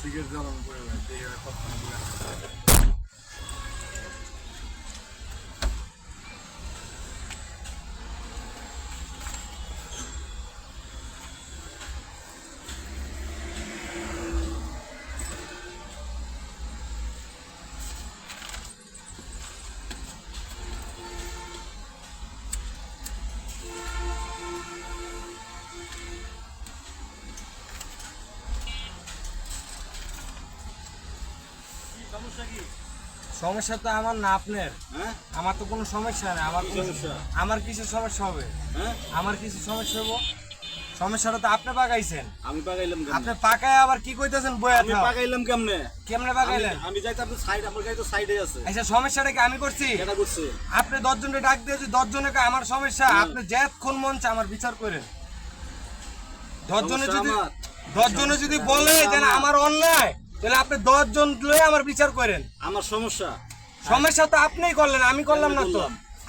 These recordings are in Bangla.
সিগারেট জ্বালানো পড়ে যায় সমস্যা তো আমার না আপনার। হ্যাঁ? আমার তো কোনো সমস্যা নেই। আমার? আমার কিছু সমস্যা হবে। হ্যাঁ? আমার কিছু সমস্যা হব সমস্যাটা তো আপনি পাকাইছেন। আমি পাকাইলাম আপনি পাকায় আবার কি কইতেছেন বইয়া আমি পাকাইলাম কেমনে? কেমনে পাকাইলেন? আমি যাইতে আপনার সাইড আমার গাড়ি তো সাইডে আছে। আচ্ছা সমস্যাটা কি আমি করছি? কেটা করছে। আপনি দশজনকে ডাক দিয়েছি দশজনে আমার সমস্যা আপনি যতক্ষণ মন চায় আমার বিচার করেন। দশজনে সমস্যা যদি আমার। দশজনে যদি বলে যে আমার। আমার অন্যায় তাহলে আপনি দশজন লয়ে আমার বিচার করেন। আমার সমস্যা। সমস্যা তো আপনিই করলেন আমি করলাম না তো।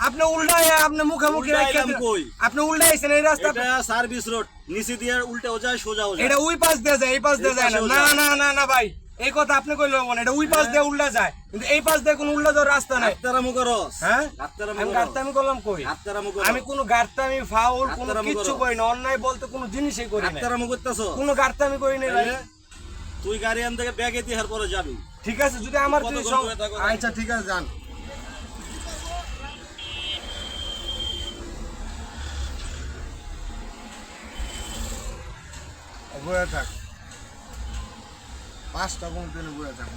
আপনি উল্টায় আপনি মুখে মুখে রেখে উল্টাইলাম কই? আপনি উল্টাইছেন এই রাস্তা সার্ভিস রোড নিচে দিয়ে উল্টেও যায় সোজাও যায়। এটা ওই পাশ দিয়ে যায় এই পাশ দিয়ে যায় না। না না না না ভাই এই কথা আপনি কইলেন মনে এটা ওই পাশ দিয়ে উল্টা যায়। কিন্তু এই পাশ দিয়ে কোনো উল্টা যাওয়ার রাস্তা নাই। আত্মারা মুখরস হ্যাঁ? আত্মারা আমি করলাম কই? আত্মারা মুখরস আমি কোনো গার্তামি ফাউল কোনো করো। করি না। অন্যায় বলতে কোনো জিনিসই করি না। আত্মারা মুখরতাছ কোনো গার্তামি করি না ভাই। তুই গাড়ি আন থেকে ব্যাগে দিয়ে পরে যাবি। ঠিক আছে যদি আমার? আচ্ছা ঠিক আছে যান। বয়ে থাক। পাঁচটা কোন ট্রেনে বয়ে থাক।